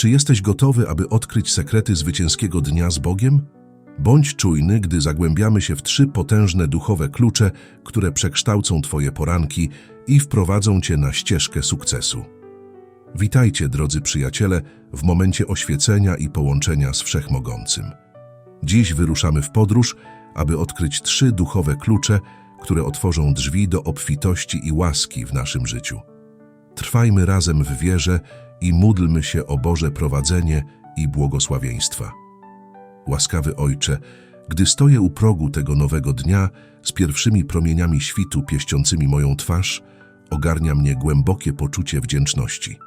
Czy jesteś gotowy, aby odkryć sekrety zwycięskiego dnia z Bogiem? Bądź czujny, gdy zagłębiamy się w trzy potężne duchowe klucze, które przekształcą Twoje poranki i wprowadzą Cię na ścieżkę sukcesu. Witajcie, drodzy przyjaciele, w momencie oświecenia i połączenia z Wszechmogącym. Dziś wyruszamy w podróż, aby odkryć trzy duchowe klucze, które otworzą drzwi do obfitości i łaski w naszym życiu. Trwajmy razem w wierze i módlmy się o Boże prowadzenie i błogosławieństwa. Łaskawy Ojcze, gdy stoję u progu tego nowego dnia, z pierwszymi promieniami świtu pieściącymi moją twarz, ogarnia mnie głębokie poczucie wdzięczności.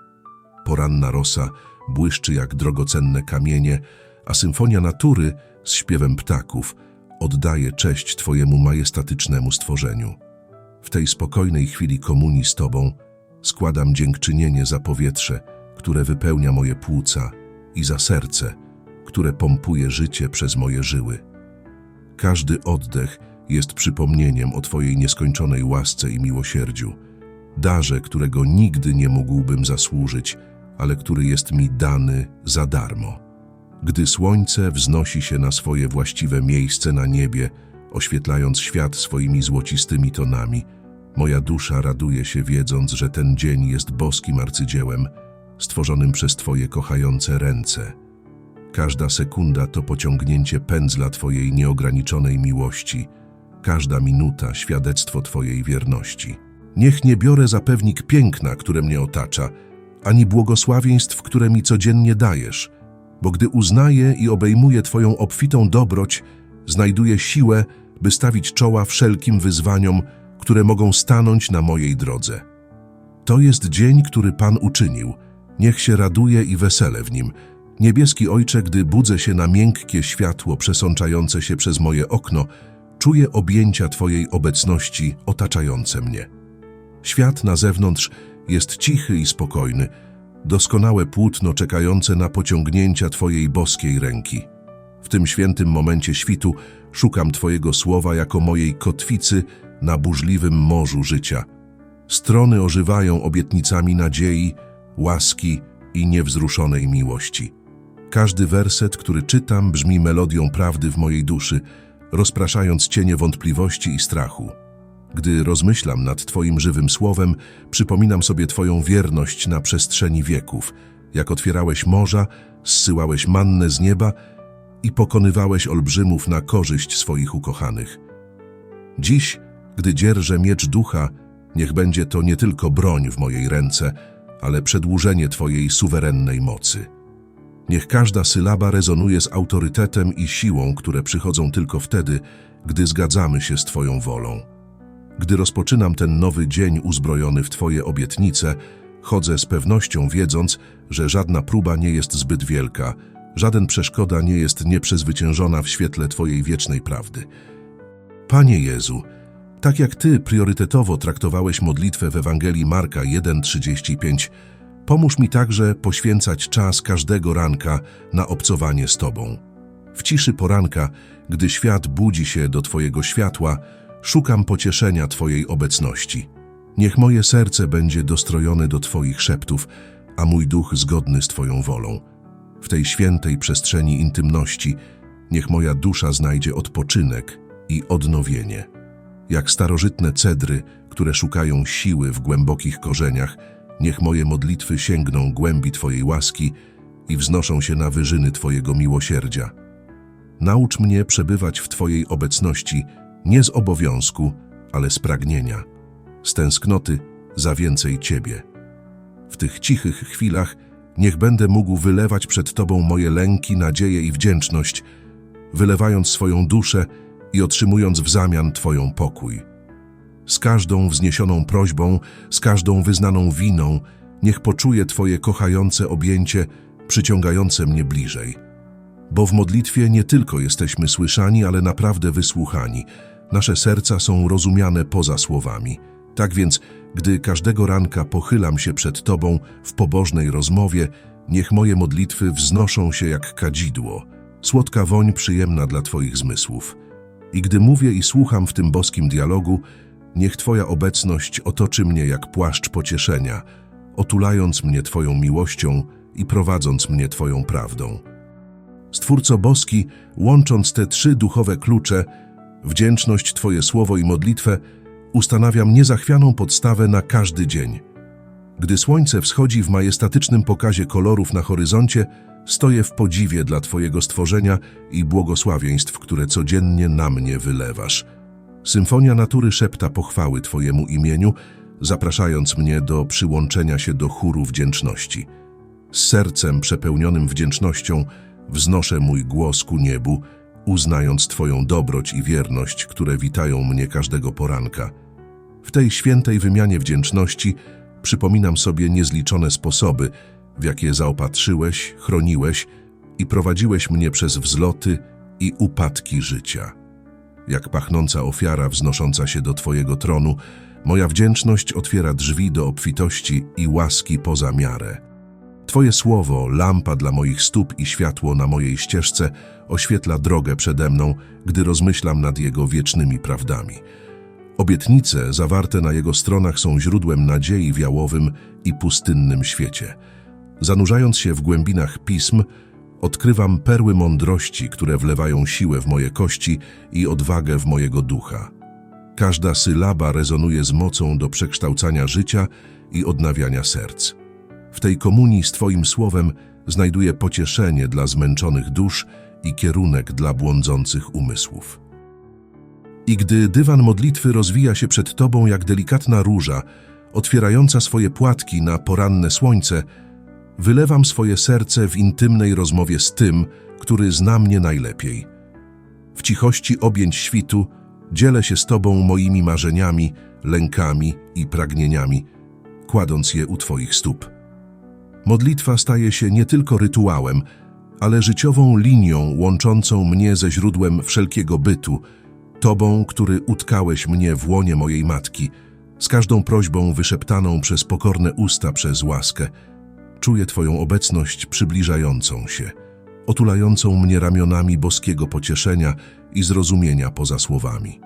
Poranna rosa błyszczy jak drogocenne kamienie, a symfonia natury z śpiewem ptaków oddaje cześć Twojemu majestatycznemu stworzeniu. W tej spokojnej chwili komunii z Tobą składam dziękczynienie za powietrze, które wypełnia moje płuca i za serce, które pompuje życie przez moje żyły. Każdy oddech jest przypomnieniem o Twojej nieskończonej łasce i miłosierdziu, darze, którego nigdy nie mógłbym zasłużyć, ale który jest mi dany za darmo. Gdy słońce wznosi się na swoje właściwe miejsce na niebie, oświetlając świat swoimi złocistymi tonami, moja dusza raduje się wiedząc, że ten dzień jest boskim arcydziełem, stworzonym przez Twoje kochające ręce. Każda sekunda to pociągnięcie pędzla Twojej nieograniczonej miłości, każda minuta świadectwo Twojej wierności. Niech nie biorę za pewnik piękna, które mnie otacza, ani błogosławieństw, które mi codziennie dajesz, bo gdy uznaję i obejmuję Twoją obfitą dobroć, znajduję siłę, by stawić czoła wszelkim wyzwaniom, które mogą stanąć na mojej drodze. To jest dzień, który Pan uczynił. Niech się raduje i wesele w nim. Niebieski Ojcze, gdy budzę się na miękkie światło przesączające się przez moje okno, czuję objęcia Twojej obecności otaczające mnie. Świat na zewnątrz jest cichy i spokojny, doskonałe płótno czekające na pociągnięcia Twojej boskiej ręki. W tym świętym momencie świtu szukam Twojego słowa jako mojej kotwicy na burzliwym morzu życia. Strony ożywają obietnicami nadziei, łaski i niewzruszonej miłości. Każdy werset, który czytam, brzmi melodią prawdy w mojej duszy, rozpraszając cienie wątpliwości i strachu. Gdy rozmyślam nad Twoim żywym słowem, przypominam sobie Twoją wierność na przestrzeni wieków, jak otwierałeś morza, zsyłałeś mannę z nieba i pokonywałeś olbrzymów na korzyść swoich ukochanych. Dziś, gdy dzierżę miecz ducha, niech będzie to nie tylko broń w mojej ręce, ale przedłużenie Twojej suwerennej mocy. Niech każda sylaba rezonuje z autorytetem i siłą, które przychodzą tylko wtedy, gdy zgadzamy się z Twoją wolą. Gdy rozpoczynam ten nowy dzień uzbrojony w Twoje obietnice, chodzę z pewnością wiedząc, że żadna próba nie jest zbyt wielka, żaden przeszkoda nie jest nieprzezwyciężona w świetle Twojej wiecznej prawdy. Panie Jezu, tak jak Ty priorytetowo traktowałeś modlitwę w Ewangelii Marka 1,35, pomóż mi także poświęcać czas każdego ranka na obcowanie z Tobą. W ciszy poranka, gdy świat budzi się do Twojego światła, szukam pocieszenia Twojej obecności. Niech moje serce będzie dostrojone do Twoich szeptów, a mój duch zgodny z Twoją wolą. W tej świętej przestrzeni intymności niech moja dusza znajdzie odpoczynek i odnowienie. Jak starożytne cedry, które szukają siły w głębokich korzeniach, niech moje modlitwy sięgną głębi Twojej łaski i wznoszą się na wyżyny Twojego miłosierdzia. Naucz mnie przebywać w Twojej obecności nie z obowiązku, ale z pragnienia, z tęsknoty za więcej Ciebie. W tych cichych chwilach niech będę mógł wylewać przed Tobą moje lęki, nadzieje i wdzięczność, wylewając swoją duszę i otrzymując w zamian Twoją pokój. Z każdą wzniesioną prośbą, z każdą wyznaną winą, niech poczuję Twoje kochające objęcie, przyciągające mnie bliżej. Bo w modlitwie nie tylko jesteśmy słyszani, ale naprawdę wysłuchani. Nasze serca są rozumiane poza słowami. Tak więc, gdy każdego ranka pochylam się przed Tobą w pobożnej rozmowie, niech moje modlitwy wznoszą się jak kadzidło, słodka woń przyjemna dla Twoich zmysłów. I gdy mówię i słucham w tym boskim dialogu, niech Twoja obecność otoczy mnie jak płaszcz pocieszenia, otulając mnie Twoją miłością i prowadząc mnie Twoją prawdą. Stwórco boski, łącząc te trzy duchowe klucze, wdzięczność, Twoje słowo i modlitwę, ustanawiam niezachwianą podstawę na każdy dzień. Gdy słońce wschodzi w majestatycznym pokazie kolorów na horyzoncie, stoję w podziwie dla Twojego stworzenia i błogosławieństw, które codziennie na mnie wylewasz. Symfonia natury szepta pochwały Twojemu imieniu, zapraszając mnie do przyłączenia się do chóru wdzięczności. Z sercem przepełnionym wdzięcznością wznoszę mój głos ku niebu, uznając Twoją dobroć i wierność, które witają mnie każdego poranka. W tej świętej wymianie wdzięczności przypominam sobie niezliczone sposoby, w jakie zaopatrzyłeś, chroniłeś i prowadziłeś mnie przez wzloty i upadki życia. Jak pachnąca ofiara wznosząca się do Twojego tronu, moja wdzięczność otwiera drzwi do obfitości i łaski poza miarę. Twoje słowo, lampa dla moich stóp i światło na mojej ścieżce, oświetla drogę przede mną, gdy rozmyślam nad Jego wiecznymi prawdami. Obietnice zawarte na Jego stronach są źródłem nadziei w jałowym i pustynnym świecie. Zanurzając się w głębinach pism, odkrywam perły mądrości, które wlewają siłę w moje kości i odwagę w mojego ducha. Każda sylaba rezonuje z mocą do przekształcania życia i odnawiania serc. W tej komunii z Twoim słowem znajduję pocieszenie dla zmęczonych dusz i kierunek dla błądzących umysłów. I gdy dywan modlitwy rozwija się przed Tobą jak delikatna róża, otwierająca swoje płatki na poranne słońce, wylewam swoje serce w intymnej rozmowie z tym, który zna mnie najlepiej. W cichości objęć świtu dzielę się z Tobą moimi marzeniami, lękami i pragnieniami, kładąc je u Twoich stóp. Modlitwa staje się nie tylko rytuałem, ale życiową linią łączącą mnie ze źródłem wszelkiego bytu, Tobą, który utkałeś mnie w łonie mojej matki, z każdą prośbą wyszeptaną przez pokorne usta przez łaskę. Czuję Twoją obecność przybliżającą się, otulającą mnie ramionami boskiego pocieszenia i zrozumienia poza słowami.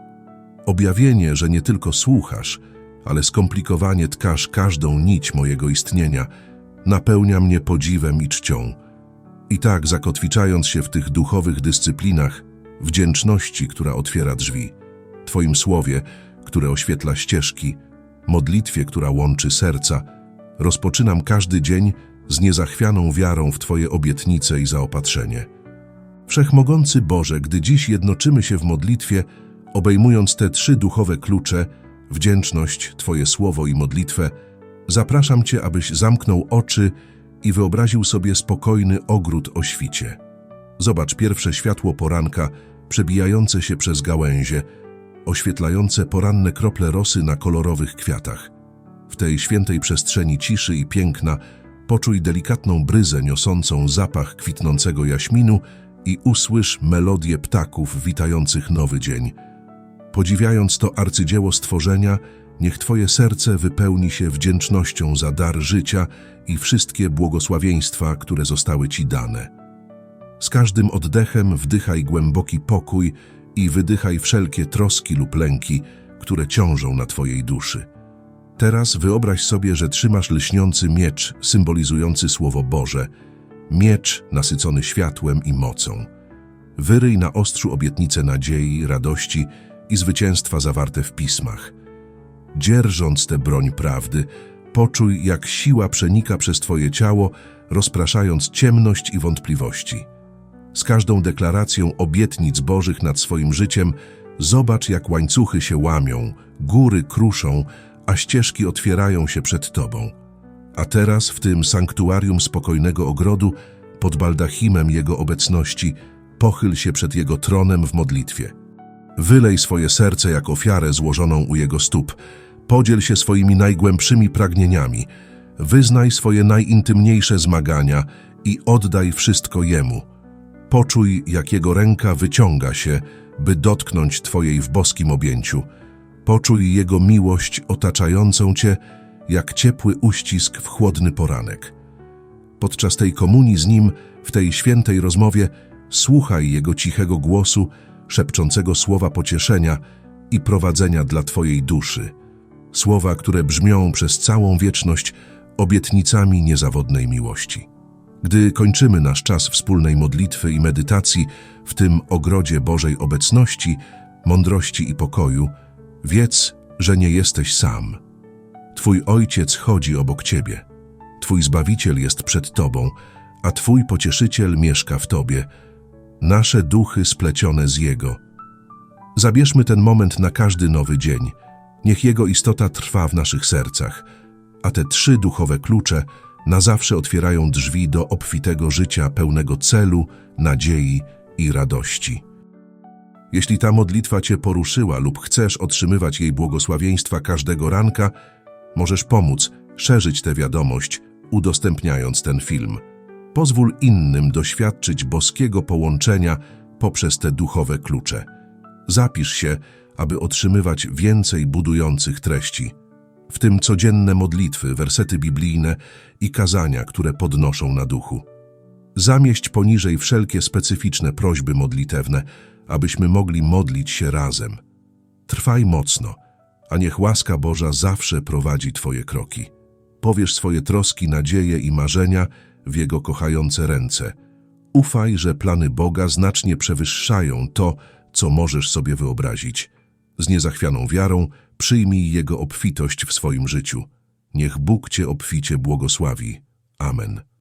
Objawienie, że nie tylko słuchasz, ale skomplikowanie tkasz każdą nić mojego istnienia, napełnia mnie podziwem i czcią. I tak, zakotwiczając się w tych duchowych dyscyplinach, wdzięczności, która otwiera drzwi, Twoim słowie, które oświetla ścieżki, modlitwie, która łączy serca, rozpoczynam każdy dzień z niezachwianą wiarą w Twoje obietnice i zaopatrzenie. Wszechmogący Boże, gdy dziś jednoczymy się w modlitwie, obejmując te trzy duchowe klucze, wdzięczność, Twoje słowo i modlitwę, zapraszam Cię, abyś zamknął oczy i wyobraził sobie spokojny ogród o świcie. Zobacz pierwsze światło poranka przebijające się przez gałęzie, oświetlające poranne krople rosy na kolorowych kwiatach. W tej świętej przestrzeni ciszy i piękna poczuj delikatną bryzę niosącą zapach kwitnącego jaśminu i usłysz melodię ptaków witających nowy dzień. Podziwiając to arcydzieło stworzenia, niech Twoje serce wypełni się wdzięcznością za dar życia i wszystkie błogosławieństwa, które zostały Ci dane. Z każdym oddechem wdychaj głęboki pokój i wydychaj wszelkie troski lub lęki, które ciążą na Twojej duszy. Teraz wyobraź sobie, że trzymasz lśniący miecz symbolizujący Słowo Boże, miecz nasycony światłem i mocą. Wyryj na ostrzu obietnice nadziei, radości i zwycięstwa zawarte w pismach. Dzierżąc tę broń prawdy, poczuj, jak siła przenika przez Twoje ciało, rozpraszając ciemność i wątpliwości. Z każdą deklaracją obietnic Bożych nad swoim życiem zobacz, jak łańcuchy się łamią, góry kruszą, a ścieżki otwierają się przed Tobą. A teraz w tym sanktuarium spokojnego ogrodu, pod baldachimem Jego obecności, pochyl się przed Jego tronem w modlitwie. Wylej swoje serce jak ofiarę złożoną u Jego stóp. Podziel się swoimi najgłębszymi pragnieniami. Wyznaj swoje najintymniejsze zmagania i oddaj wszystko Jemu. Poczuj, jak Jego ręka wyciąga się, by dotknąć Twojej w boskim objęciu. Poczuj Jego miłość otaczającą Cię, jak ciepły uścisk w chłodny poranek. Podczas tej komunii z Nim, w tej świętej rozmowie, słuchaj Jego cichego głosu, szepczącego słowa pocieszenia i prowadzenia dla Twojej duszy. Słowa, które brzmią przez całą wieczność obietnicami niezawodnej miłości. Gdy kończymy nasz czas wspólnej modlitwy i medytacji w tym ogrodzie Bożej obecności, mądrości i pokoju, wiedz, że nie jesteś sam. Twój Ojciec chodzi obok Ciebie. Twój Zbawiciel jest przed Tobą, a Twój Pocieszyciel mieszka w Tobie. Nasze duchy splecione z Jego. Zabierzmy ten moment na każdy nowy dzień. Niech Jego istota trwa w naszych sercach, a te trzy duchowe klucze na zawsze otwierają drzwi do obfitego życia pełnego celu, nadziei i radości. Jeśli ta modlitwa Cię poruszyła lub chcesz otrzymywać jej błogosławieństwa każdego ranka, możesz pomóc szerzyć tę wiadomość, udostępniając ten film. Pozwól innym doświadczyć boskiego połączenia poprzez te duchowe klucze. Zapisz się, aby otrzymywać więcej budujących treści, w tym codzienne modlitwy, wersety biblijne i kazania, które podnoszą na duchu. Zamieść poniżej wszelkie specyficzne prośby modlitewne, abyśmy mogli modlić się razem. Trwaj mocno, a niech łaska Boża zawsze prowadzi Twoje kroki. Powiesz swoje troski, nadzieje i marzenia w Jego kochające ręce. Ufaj, że plany Boga znacznie przewyższają to, co możesz sobie wyobrazić. Z niezachwianą wiarą przyjmij Jego obfitość w swoim życiu. Niech Bóg Cię obficie błogosławi. Amen.